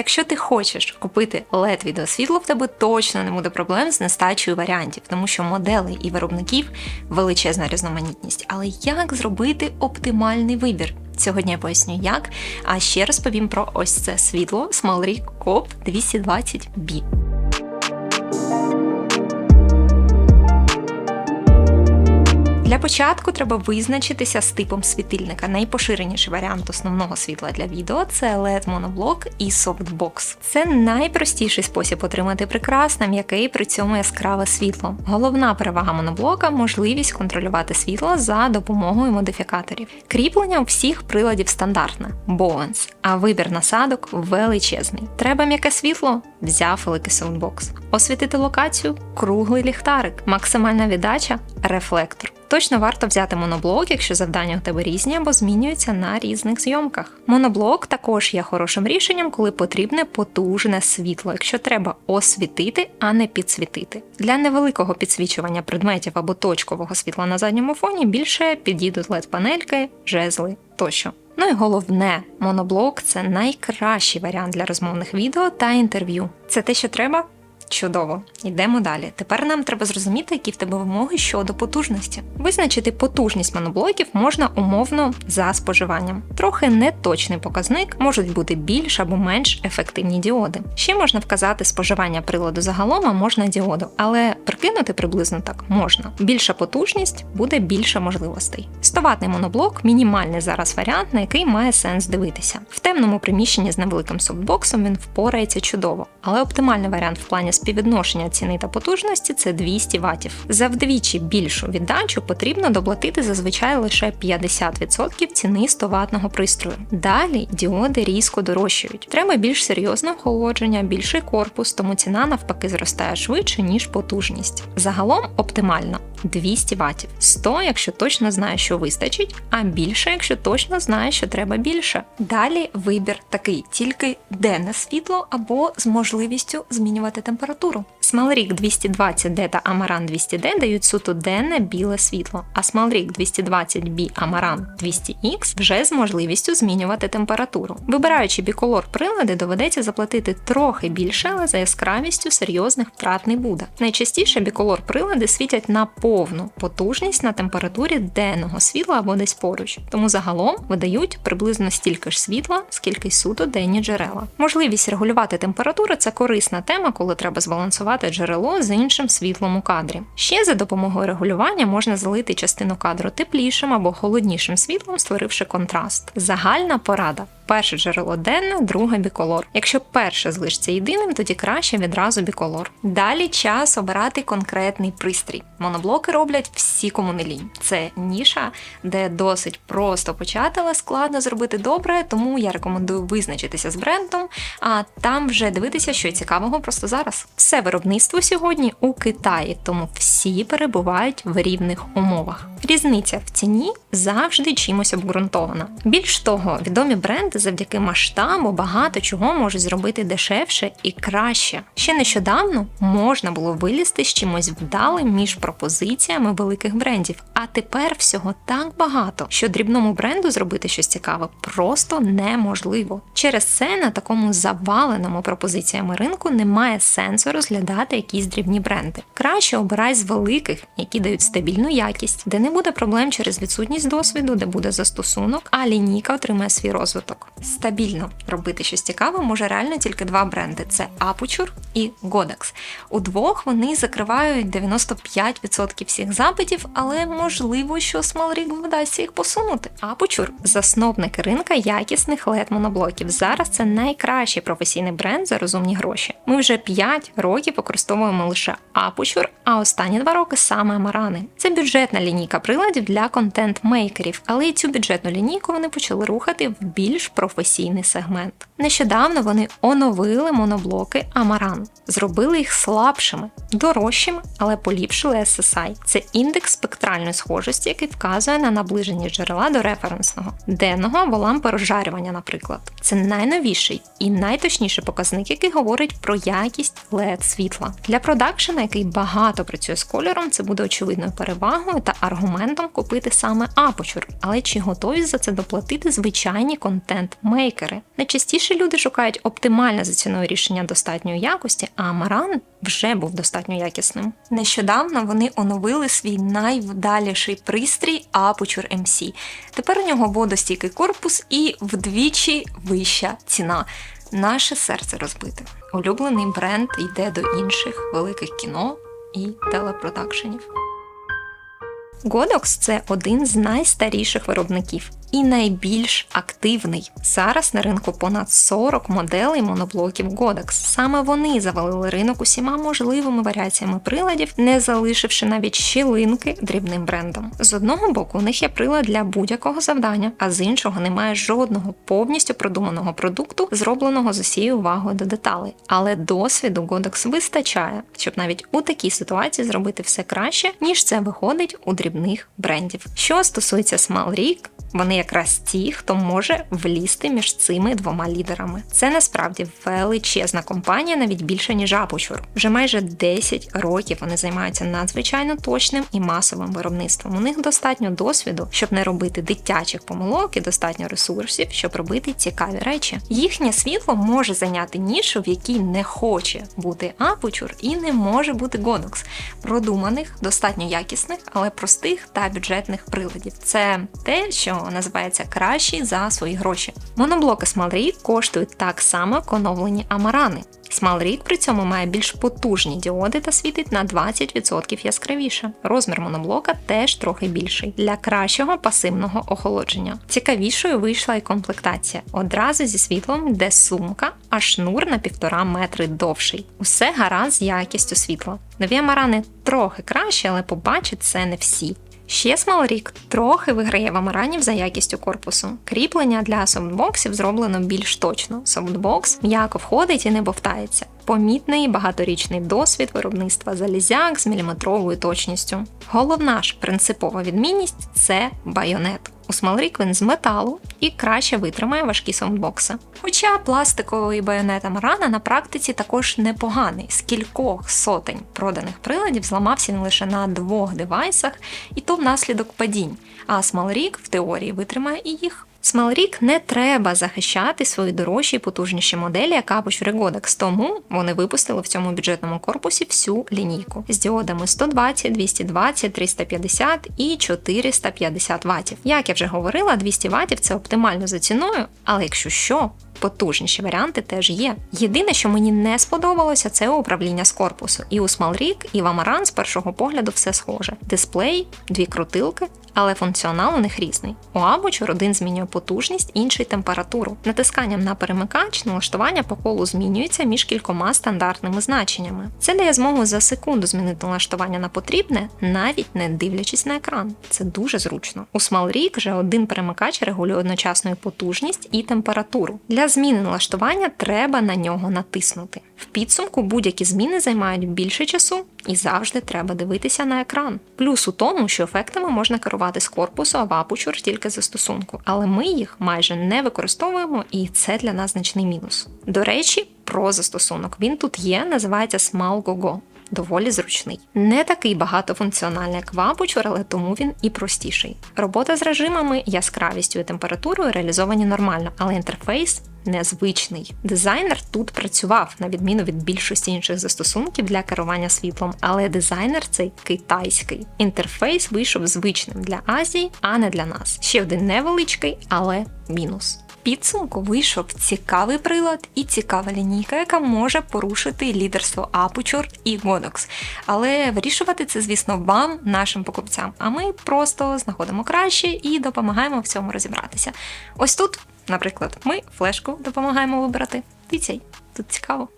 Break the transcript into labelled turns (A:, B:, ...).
A: Якщо ти хочеш купити led відеосвітло, в тебе точно не буде проблем з нестачею варіантів, тому що моделей і виробників величезна різноманітність. Але як зробити оптимальний вибір? Сьогодні я поясню як, а ще розповім про ось це світло Smallrig COP 220B. Для початку треба визначитися з типом світильника. Найпоширеніший варіант основного світла для відео це led моноблок і софтбокс. Це найпростіший спосіб отримати прекрасне, м'яке і при цьому яскраве світло. Головна перевага моноблока можливість контролювати світло за допомогою модифікаторів. Кріплення у всіх приладів стандартне Bowens, а вибір насадок величезний. Треба м'яке світло, взяв великий софтбокс. Освітити локацію круглий ліхтарик, максимальна віддача рефлектор. Точно варто взяти моноблок, якщо завдання у тебе різні або змінюються на різних зйомках. Моноблок також є хорошим рішенням, коли потрібне потужне світло, якщо треба освітити, а не підсвітити. Для невеликого підсвічування предметів або точкового світла на задньому фоні більше підійдуть led панельки жезли тощо. Ну і головне, моноблок це найкращий варіант для розмовних відео та інтерв'ю. Це те, що треба. Чудово, йдемо далі. Тепер нам треба зрозуміти, які в тебе вимоги щодо потужності. Визначити потужність моноблоків можна умовно за споживанням. Трохи неточний показник можуть бути більш або менш ефективні діоди. Ще можна вказати споживання приладу загалом, а можна діоду, але прикинути приблизно так можна. Більша потужність буде більше можливостей. 100-ваттний моноблок мінімальний зараз варіант, на який має сенс дивитися. В темному приміщенні з невеликим софтбоксом він впорається чудово, але оптимальний варіант в плані співвідношення ціни та потужності це 200 ватів. За вдвічі більшу віддачу потрібно доплатити зазвичай лише 50% ціни 100 ватного пристрою. Далі діоди різко дорожчають. Треба більш серйозне охолодження, більший корпус, тому ціна навпаки зростає швидше, ніж потужність. Загалом оптимально 200 ватів. 100, якщо точно знає, що вистачить, а більше, якщо точно знає, що треба більше. Далі вибір такий: тільки денне світло або з можливістю змінювати температуру. Smalrig 220D та Amaran 200D дають суто денне біле світло, а Smalrig 220B Amaran 200X вже з можливістю змінювати температуру. Вибираючи біколор прилади, доведеться заплатити трохи більше, але за яскравістю серйозних втрат не буде. Найчастіше біколор прилади світять на повну потужність на температурі денного світла або десь поруч, тому загалом видають приблизно стільки ж світла, скільки й суто денні джерела. Можливість регулювати температуру це корисна тема, коли треба збалансувати джерело з іншим світлом у кадрі. Ще за допомогою регулювання можна залити частину кадру теплішим або холоднішим світлом, створивши контраст. Загальна порада. Перше джерело денне, друге біколор. Якщо перше залишиться єдиним, тоді краще відразу біколор. Далі час обирати конкретний пристрій. Моноблоки роблять всі кому не лінь. Це ніша, де досить просто почати, але складно зробити добре, тому я рекомендую визначитися з брендом, а там вже дивитися, що цікавого просто зараз. Все виробництво сьогодні у Китаї, тому всі перебувають в рівних умовах. Різниця в ціні завжди чимось обґрунтована. Більш того, відомі бренди завдяки масштабу багато чого можуть зробити дешевше і краще. Ще нещодавно можна було вилізти з чимось вдалим між пропозиціями великих брендів, а тепер всього так багато, що дрібному бренду зробити щось цікаве просто неможливо. Через це на такому заваленому пропозиціями ринку немає сенсу розглядати якісь дрібні бренди. Краще обирай з великих, які дають стабільну якість, де не буде проблем через відсутність досвіду, де буде застосунок, а лінійка отримає свій розвиток. Стабільно робити щось цікаве може реально тільки два бренди: це Aputure і Godex. У двох вони закривають 95% всіх запитів, але можливо, що Smallrig вдасться їх посунути. Aputure – засновник ринка якісних led моноблоків. Зараз це найкращий професійний бренд за розумні гроші. Ми вже 5 років використовуємо лише Aputure, а останні два роки саме Амарани. Це бюджетна лінійка приладів для контент-мейкерів, але і цю бюджетну лінійку вони почали рухати в більш професійний сегмент. Нещодавно вони оновили моноблоки Amaran, зробили їх слабшими, дорожчими, але поліпшили SSI. Це індекс спектральної схожості, який вказує на наближення джерела до референсного, денного або лампи розжарювання, наприклад. Це найновіший і найточніший показник, який говорить про якість LED світла. Для продакшена, який багато працює з кольором, це буде очевидною перевагою та аргументом купити саме Aperture. Але чи готові за це доплатити звичайні контент? Контент-мейкери. Найчастіше люди шукають оптимальне за ціною рішення достатньої якості, а Амаран вже був достатньо якісним. Нещодавно вони оновили свій найвдаліший пристрій Aputure MC. Тепер у нього водостійкий корпус і вдвічі вища ціна. Наше серце розбите. Улюблений бренд йде до інших великих кіно і телепродакшенів. Godox – це один з найстаріших виробників і найбільш активний. Зараз на ринку понад 40 моделей моноблоків Godox. Саме вони завалили ринок усіма можливими варіаціями приладів, не залишивши навіть щілинки дрібним брендом. З одного боку, у них є прилад для будь-якого завдання, а з іншого немає жодного повністю продуманого продукту, зробленого з усією увагою до деталей. Але досвіду Godox вистачає, щоб навіть у такій ситуації зробити все краще, ніж це виходить у дрібних брендів. Що стосується SmallRig, вони якраз ті, хто може влізти між цими двома лідерами. Це насправді величезна компанія, навіть більше ніж Aputure. Вже майже 10 років вони займаються надзвичайно точним і масовим виробництвом. У них достатньо досвіду, щоб не робити дитячих помилок і достатньо ресурсів, щоб робити цікаві речі. Їхнє світло може зайняти нішу, в якій не хоче бути Aputure і не може бути Godox. продуманих, достатньо якісних, але простих та бюджетних приладів. Це те, що називається кращий за свої гроші. Моноблоки SmallRig коштують так само, як оновлені Амарани. SmallRig при цьому має більш потужні діоди та світить на 20% яскравіше. Розмір моноблока теж трохи більший для кращого пасивного охолодження. Цікавішою вийшла і комплектація. Одразу зі світлом йде сумка, а шнур на півтора метри довший. Усе гаразд з якістю світла. Нові амарани трохи краще, але побачить це не всі. Ще Смалрік трохи виграє в амаранів за якістю корпусу. Кріплення для софтбоксів зроблено більш точно. Софтбокс м'яко входить і не бовтається. Помітний багаторічний досвід виробництва залізяк з міліметровою точністю. Головна ж принципова відмінність це байонет. У SmallRig він з металу і краще витримає важкі саундбокси. Хоча пластиковий байонет Амарана на практиці також непоганий. З кількох сотень проданих приладів зламався він лише на двох девайсах, і то внаслідок падінь. А SmallRig в теорії витримає і їх. SmallRig не треба захищати свої дорожчі і потужніші моделі, як Aputure Godox, тому вони випустили в цьому бюджетному корпусі всю лінійку з діодами 120, 220, 350 і 450 Вт. Як я вже говорила, 200 Вт це оптимально за ціною, але якщо що, потужніші варіанти теж є. Єдине, що мені не сподобалося, це управління з корпусу. І у SmallRig, і в Amaran з першого погляду все схоже: дисплей, дві крутилки, але функціонал у них різний. У Aputure один змінює потужність, інший температуру. Натисканням на перемикач налаштування по колу змінюється між кількома стандартними значеннями. Це дає змогу за секунду змінити налаштування на потрібне, навіть не дивлячись на екран. Це дуже зручно. У SmallRig вже один перемикач регулює одночасно потужність і температуру. Для зміни налаштування треба на нього натиснути. В підсумку будь-які зміни займають більше часу і завжди треба дивитися на екран. Плюс у тому, що ефектами можна керувати з корпусу а в Aputure тільки застосунку, але ми їх майже не використовуємо, і це для нас значний мінус. До речі, про застосунок він тут є, називається SmallGoGo доволі зручний. Не такий багатофункціональний, як в Aputure, але тому він і простіший. Робота з режимами, яскравістю і температурою реалізовані нормально, але інтерфейс. Незвичний дизайнер тут працював на відміну від більшості інших застосунків для керування світлом, але дизайнер цей китайський. Інтерфейс вийшов звичним для Азії, а не для нас. Ще один невеличкий, але мінус підсумку вийшов цікавий прилад і цікава лінійка, яка може порушити лідерство Aputure і Godox. Але вирішувати це, звісно, вам, нашим покупцям. А ми просто знаходимо краще і допомагаємо в цьому розібратися. Ось тут, наприклад, ми флешку допомагаємо вибрати. Цей тут цікаво.